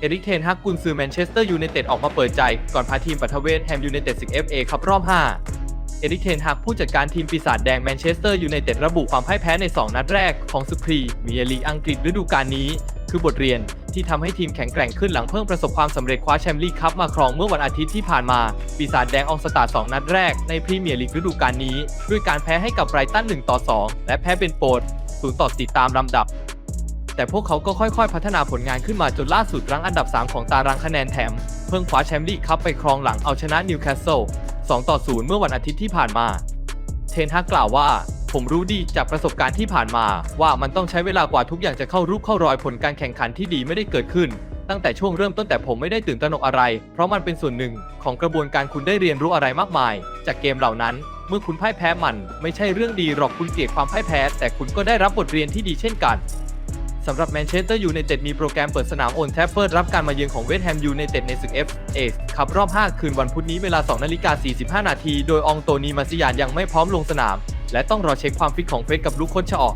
เอริกเทนฮักกุนซือแมนเชสเตอร์ยูไนเต็ดออกมาเปิดใจ ก่อนพาทีมปัทเวศแฮมยูไนเต็ดศึก FA ครับรอบ 5 เอริกเทนฮักผู้จัดการทีมปีศาจแดงแมนเชสเตอร์ยูไนเต็ดระบุความพ่ายแพ้ใน 2 นัดแรกของสุพรีมียร์ลีอังกฤษฤดูกาลนี้ คือบทเรียนที่ทำให้ทีมแข็งแกร่งขึ้นหลังเพิ่งประสบความสำเร็จคว้าแชมป์ลีกคัพมาครองเมื่อวันอาทิตย์ที่ผ่านมา ปีศาจแดงออกสตาร์ท2นัดแรกในพรีเมียร์ลีกฤดูกาลนี้ ด้วยการแพ้ให้กับไบรตัน1ต่อ2และแพ้เป็นโปรด0ต่อติดตามลำดับ แต่พวกเขาก็ค่อยๆ พัฒนาผลงานขึ้นมาจนล่าสุดรั้งอันดับ 3 ของตารางคะแนนแถม เพิ่งคว้าแชมป์ลีกคัพไปครองหลังเอาชนะนิวคาสเซิล2ต่อ0เมื่อวันอาทิตย์ที่ผ่านมา เทนฮากกล่าวว่า ผมรู้ดีจากประสบการณ์ที่ผ่านมา ว่ามันต้องใช้เวลากว่าทุกอย่างจะเข้ารูปเข้ารอยผลการแข่งขันที่ดีไม่ได้เกิดขึ้น ตั้งแต่ช่วงเริ่มต้นแต่ผมไม่ได้ตื่นตระหนกอะไร เพราะมันเป็นส่วนหนึ่งของกระบวนการคุณได้เรียนรู้อะไรมากมาย จากเกมเหล่านั้น เมื่อคุณพ่ายแพ้มัน ไม่ใช่เรื่องดีหรอกคุณเกลียดความพ่ายแพ้ แต่คุณก็ได้รับบทเรียนที่ดีเช่นกัน สำหรับแมนเชสเตอร์ยูไนเต็ดมีโปรแกรมเปิดสนามโอนแทฟเฟิร์ดรับการมาเยือนของเวสต์แฮมยูไนเต็ดในศึก FA คับรอบ 5 คืนวันพุธนี้เวลา 2 นาฬิกา 45 นาที โดยองโตนีมาซิยานยังไม่พร้อมลงสนาม และต้องรอเช็คความฟิตของเฟสกับลูกคนชะออก